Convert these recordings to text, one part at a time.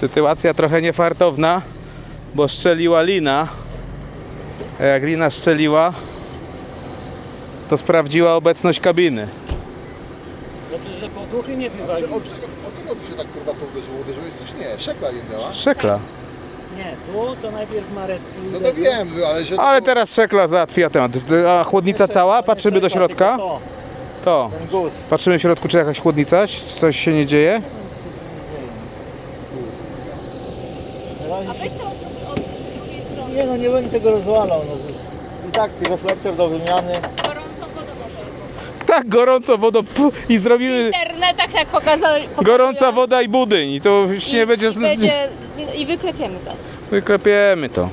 Sytuacja trochę niefartowna, bo szczeliła lina. A jak lina szczeliła, to sprawdziła obecność kabiny. Dobrze, że podłuchy nie Czy wywalił. od czego, od czego ty się tak kurwa to uderzyło? Uderzyłeś coś? Nie, szekla nie miała. Szekla. Nie, tu to najpierw Marecki No to uderzył. wiem, ale że... Ale teraz szekla załatwia temat. A chłodnica cała? Patrzymy do środka? To, To. ten guz. Patrzymy w środku, czy jakaś chłodnica, czy coś się nie dzieje. A weź to od, od drugiej strony. Nie no, nie będę tego rozwalał. No. I tak reflektor do wymiany. Gorącą wodę może. Tak, gorąco wodą pu- i W zrobimy internetach tak pokazali. gorąca woda i budyń i to już I, nie będzie... I, będzie, I wyklepiemy to. Wyklepiemy to.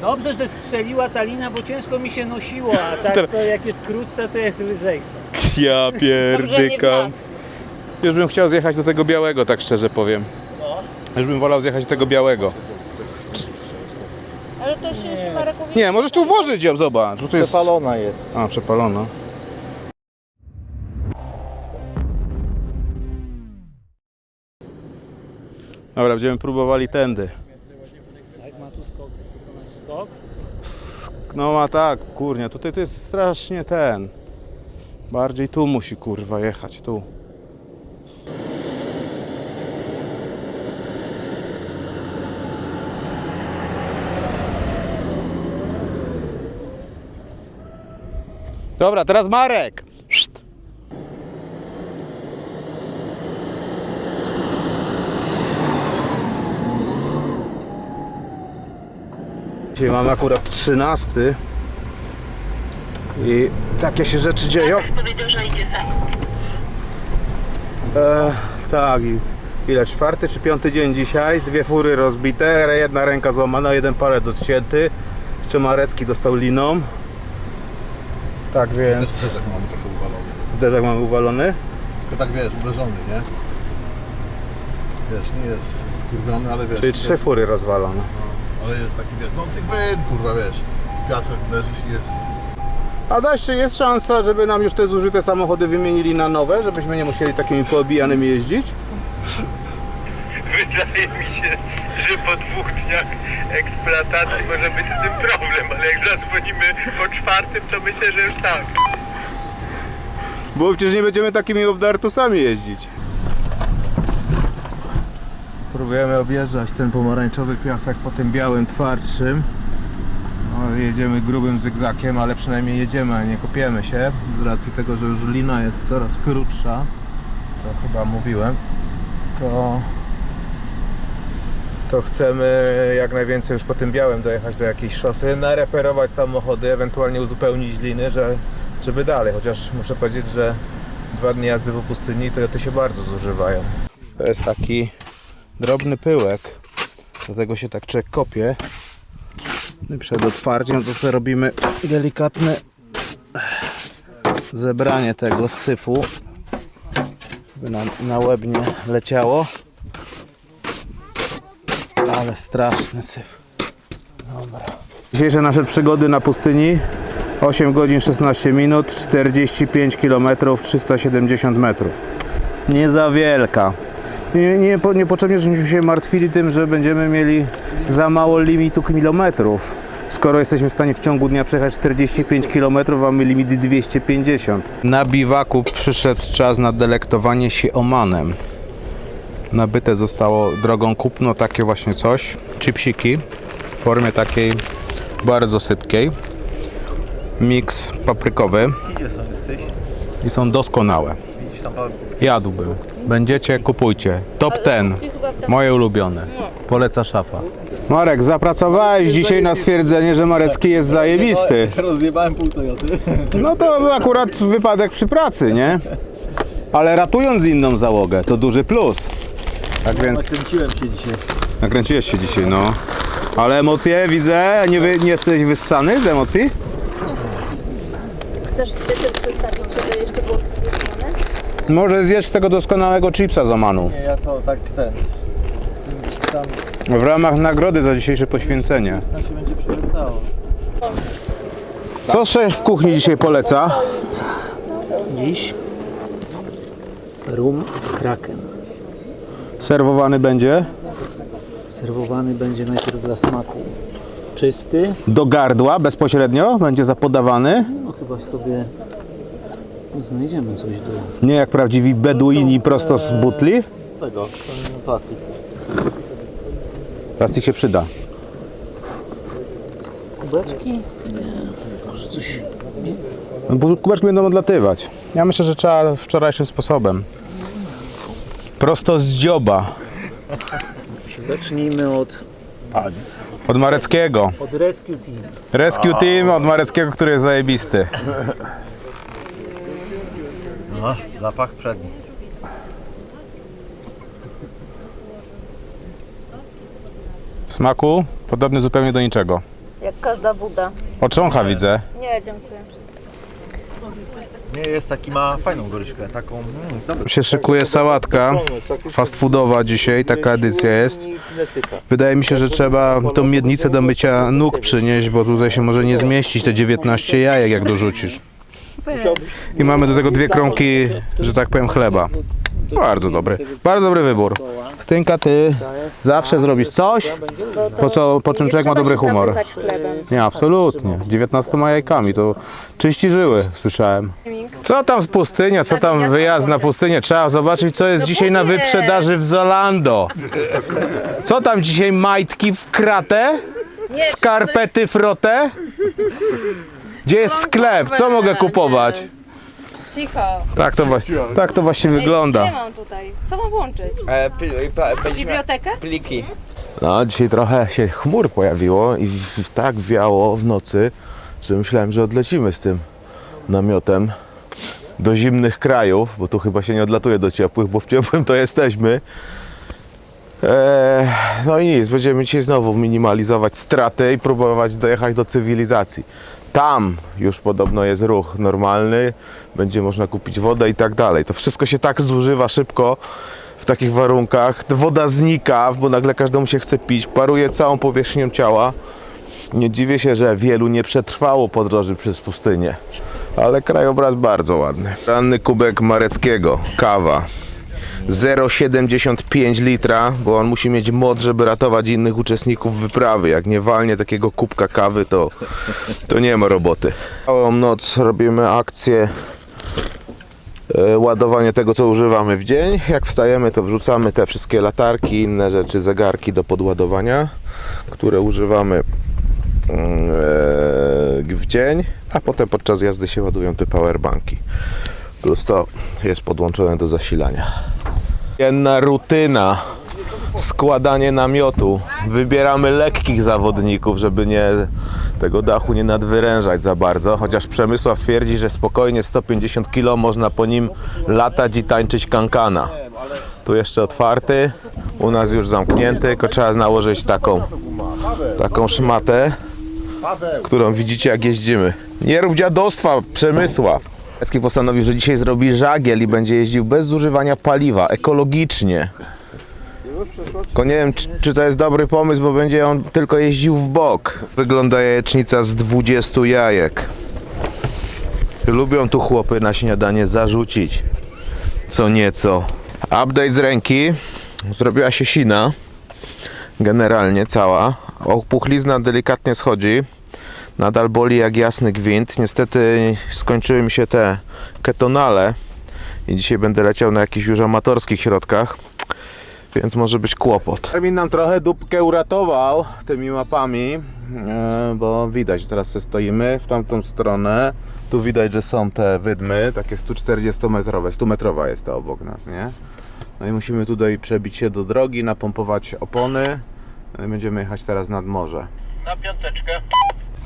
Dobrze, że strzeliła ta lina, bo ciężko mi się nosiło, a tak to jak jest krótsza, to jest lżejsza. Ja Dobrze, nie w pierdykam. nas. Już bym chciał zjechać do tego białego, tak szczerze powiem. Już bym wolał zjechać do tego białego. Ale to się jeszcze Marekowi... Nie, możesz tu włożyć ją, zobacz. Bo tu jest... Przepalona jest. A, przepalona. Dobra, będziemy próbowali tędy. Jak ma tu skok, wykonać skok. No ma tak, kurnia, tutaj to jest strasznie ten. Bardziej tu musi kurwa jechać, tu. Dobra, teraz Marek. Szt. Dzisiaj mamy akurat 13 i takie się rzeczy dzieją. Powiedział, że idzie sam. E, tak, i ile? Czwarty czy piąty dzień dzisiaj? Dwie fury rozbite, jedna ręka złamana, jeden palec odcięty. Jeszcze Marecki dostał liną. Tak Też więc zderzak mamy trochę uwalony. zderzak mamy uwalony. Tylko tak wiesz, uderzony, nie? Wiesz, nie jest skurwiony, ale wiesz... Czyli trzy fury rozwalone. No, ale jest taki, wiesz, no tych wyn, kurwa, wiesz. W piasek uderzysz i jest... A da jeszcze jest szansa, żeby nam już te zużyte samochody wymienili na nowe, żebyśmy nie musieli takimi poobijanymi jeździć? Wydaje mi się, że po dwóch dniach eksploatacji może być z tym problem, ale jak zadzwonimy po czwartym, to myślę, że już tak. Bo przecież nie będziemy takimi obdartusami jeździć. Próbujemy objeżdżać ten pomarańczowy piasek po tym białym twardszym. No, jedziemy grubym zygzakiem, ale przynajmniej jedziemy, a nie kopiemy się. Z racji tego, że już lina jest coraz krótsza, to chyba mówiłem, to, to chcemy jak najwięcej już po tym białym dojechać do jakiejś szosy, nareperować samochody, ewentualnie uzupełnić liny, że, żeby dalej. Chociaż muszę powiedzieć, że dwa dni jazdy po pustyni to te się bardzo zużywają. To jest taki drobny pyłek, dlatego się tak czek kopie. Przed otwarciem to sobie robimy delikatne zebranie tego syfu, żeby nam na łeb nie leciało. Ale straszny syf. Dobra. Dzisiejsze nasze przygody na pustyni 8 godzin 16 minut, 45 km, 370 metrów. Nie za wielka. Nie, nie, po- niepotrzebnie żebyśmy się martwili tym, że będziemy mieli za mało limitu kilometrów. Skoro jesteśmy w stanie w ciągu dnia przejechać 45 km, mamy limit 250. Na biwaku przyszedł czas na delektowanie się omanem. Nabyte zostało drogą kupno takie właśnie coś. Chipsiki w formie takiej bardzo sypkiej. Miks paprykowy. I są doskonałe. Jadłbym. Będziecie, kupujcie. Top 10. Moje ulubione. Poleca szafa. Marek, zapracowałeś dzisiaj na stwierdzenie, że Marecki jest zajebisty. Rozjebałem pół Toyoty. No to był akurat wypadek przy pracy, nie? Ale ratując inną załogę, to duży plus. Tak więc Nakręciłem się dzisiaj. nakręciłeś się dzisiaj, no. Ale emocje widzę, nie, wy, nie jesteś wyssany z emocji? Chcesz zbyt przestawić, żeby jeszcze było wytrzymane? Może zjesz tego doskonałego chipsa z Omanu. Nie, ja to tak ten. Z tym tam W ramach nagrody za dzisiejsze poświęcenie. na się będzie przelecało. Co szef w kuchni dzisiaj poleca? Dziś Rum Kraken. Serwowany będzie Serwowany będzie najpierw dla smaku. Czysty. do gardła bezpośrednio, będzie zapodawany. No chyba sobie znajdziemy coś do... Nie jak prawdziwi beduini prosto z butli. Tego, ten plastik. Plastik się przyda. Kubeczki? Nie, może coś... Nie. No, Kubeczki będą odlatywać. Ja myślę, że trzeba wczorajszym sposobem. Prosto z dzioba. Zacznijmy od, Od Mareckiego. od Rescue Team. Rescue Team od Mareckiego, który jest zajebisty. No, zapach przedni. W smaku podobny zupełnie do niczego. Jak każda Buda. Otrzącha widzę. Nie, dziękuję. Nie jest taki, ma fajną goryczkę, taką... Mm, dobry. Się szykuje sałatka fast foodowa dzisiaj, taka edycja jest. Wydaje mi się, że trzeba tą miednicę do mycia nóg przynieść, bo tutaj się może nie zmieścić te 19 jajek, jak dorzucisz. I mamy do tego dwie kromki, że tak powiem, chleba. Bardzo dobry, bardzo dobry wybór. Stynka, ty zawsze zrobisz coś, po, co, po czym człowiek ma dobry humor. Nie, absolutnie. 19 jajkami, to czyści żyły, słyszałem. Co tam z pustynia, co tam wyjazd na pustynię? Trzeba zobaczyć, co jest dzisiaj na wyprzedaży w Zolando. Co tam dzisiaj, majtki w kratę? Skarpety frotę? Gdzie jest sklep? Co mogę kupować? Cicho. Tak to, właśnie- tak to właśnie Co wygląda. mam tutaj? Co mam włączyć? E, pl- pa- Bibliotekę? pliki. No, dzisiaj trochę się chmur pojawiło i w- tak wiało w nocy, że myślałem, że odlecimy z tym namiotem do zimnych krajów, bo tu chyba się nie odlatuje do ciepłych, bo w ciepłym to jesteśmy. Eee, no i nic, będziemy dzisiaj znowu minimalizować straty i próbować dojechać do cywilizacji. Tam już podobno jest ruch normalny, będzie można kupić wodę i tak dalej. To wszystko się tak zużywa szybko w takich warunkach. Woda znika, bo nagle każdemu się chce pić, paruje całą powierzchnią ciała. Nie dziwię się, że wielu nie przetrwało podróży przez pustynię. Ale krajobraz bardzo ładny. Ranny kubek Mareckiego, kawa. 0,75 litra, bo on musi mieć moc, żeby ratować innych uczestników wyprawy. Jak nie walnie takiego kubka kawy, to, to nie ma roboty. Całą noc robimy akcję e, ładowanie tego, co używamy w dzień. Jak wstajemy, to wrzucamy te wszystkie latarki, inne rzeczy, zegarki do podładowania, które używamy mm, e, w dzień, a potem podczas jazdy się ładują te powerbanki. Plus to jest podłączone do zasilania. Jedna rutyna. Składanie namiotu. Wybieramy lekkich zawodników, żeby nie tego dachu nie nadwyrężać za bardzo. Chociaż Przemysław twierdzi, że spokojnie 150 kg można po nim latać i tańczyć kankana. Tu jeszcze otwarty, u nas już zamknięty, tylko trzeba nałożyć taką, taką szmatę, którą widzicie jak jeździmy. Nie rób dziadostwa, Przemysław. Jacki postanowił, że dzisiaj zrobi żagiel i będzie jeździł bez zużywania paliwa, ekologicznie. Tylko nie wiem, czy, czy to jest dobry pomysł, bo będzie on tylko jeździł w bok. Wygląda jajecznica z 20 jajek. Lubią tu chłopy na śniadanie zarzucić co nieco. Update z ręki. Zrobiła się sina. Generalnie cała. Opuchlizna delikatnie schodzi. Nadal boli jak jasny gwint. Niestety skończyły mi się te ketonale i dzisiaj będę leciał na jakichś już amatorskich środkach, więc może być kłopot. Termin nam trochę dupkę uratował tymi mapami, e, bo widać, teraz stoimy w tamtą stronę. Tu widać, że są te wydmy, takie 140-metrowe, 100-metrowa jest to obok nas, nie? No i musimy tutaj przebić się do drogi, napompować opony. No i będziemy jechać teraz nad morze. Na piąteczkę.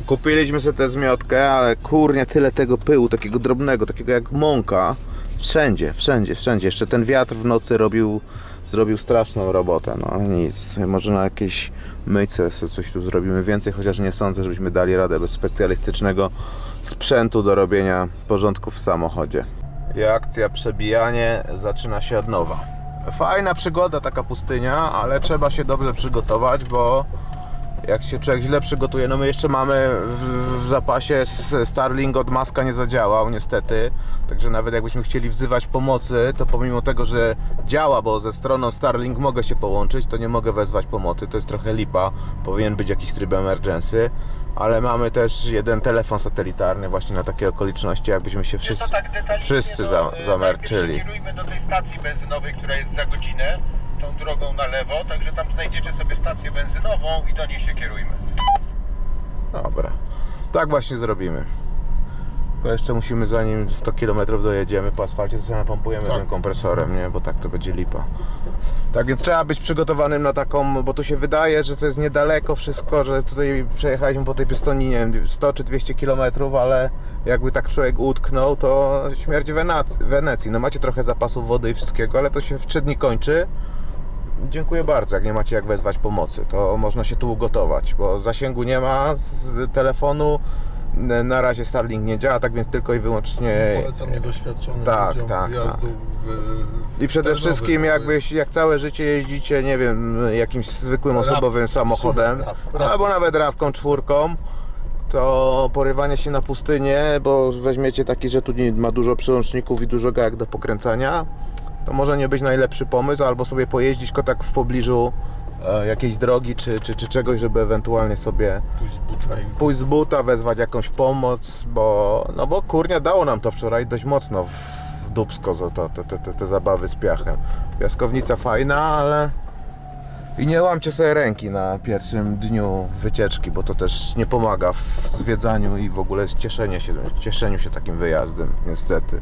Kupiliśmy sobie tę zmiotkę, ale kurnie tyle tego pyłu, takiego drobnego, takiego jak mąka. Wszędzie, wszędzie, wszędzie. Jeszcze ten wiatr w nocy robił, zrobił straszną robotę. No ale nic, może na jakiejś myjce coś tu zrobimy więcej, chociaż nie sądzę, żebyśmy dali radę bez specjalistycznego sprzętu do robienia porządków w samochodzie. I akcja przebijanie zaczyna się od nowa. Fajna przygoda taka pustynia, ale trzeba się dobrze przygotować, bo jak się człowiek źle przygotuje, no my jeszcze mamy w, w zapasie Starlink od Maska nie zadziałał niestety, także nawet jakbyśmy chcieli wzywać pomocy, to pomimo tego, że działa, bo ze stroną Starlink mogę się połączyć, to nie mogę wezwać pomocy, to jest trochę lipa, powinien być jakiś tryb emergency, ale mamy też jeden telefon satelitarny właśnie na takie okoliczności, jakbyśmy się wszyscy, tak wszyscy za, y, zamerczyli. Kierujmy do tej stacji benzynowej, która jest za godzinę, tą drogą na lewo, także tam znajdziecie sobie stację benzynową i do niej się kierujmy. Dobra, tak właśnie zrobimy. Tylko jeszcze musimy zanim 100 km dojedziemy po asfalcie, to sobie napompujemy Tak. tym kompresorem, nie? Bo tak to będzie lipa. Tak więc trzeba być przygotowanym na taką, bo tu się wydaje, że to jest niedaleko wszystko, że tutaj przejechaliśmy po tej Pystoni, nie wiem, 100 czy 200 km, ale jakby tak człowiek utknął, to śmierć Wenecji. No macie trochę zapasów wody i wszystkiego, ale to się w 3 dni kończy. Dziękuję bardzo, jak nie macie jak wezwać pomocy, to można się tu ugotować, bo zasięgu nie ma z telefonu, na razie Starlink nie działa, tak więc tylko i wyłącznie... Polecam niedoświadczonym Tak, ludziom tak, wjazdu w I przede wszystkim jakbyś, jak całe życie jeździcie, nie wiem, jakimś zwykłym Raw, osobowym samochodem, raw, raw. albo nawet rawką czwórką, to porywanie się na pustynię, bo weźmiecie taki, że tu ma dużo przełączników i dużo gałek do pokręcania, to może nie być najlepszy pomysł, albo sobie pojeździć tylko tak w pobliżu e, jakiejś drogi czy, czy, czy czegoś, żeby ewentualnie sobie Pójść z buta i pójść z buta, wezwać jakąś pomoc, bo no bo kurnia dało nam to wczoraj dość mocno w, w dubsko za to, te, te, te, te zabawy z piachem. Piaskownica fajna, ale i nie łamcie sobie ręki na pierwszym dniu wycieczki, bo to też nie pomaga w zwiedzaniu i w ogóle cieszenie się, cieszeniu się takim wyjazdem, niestety.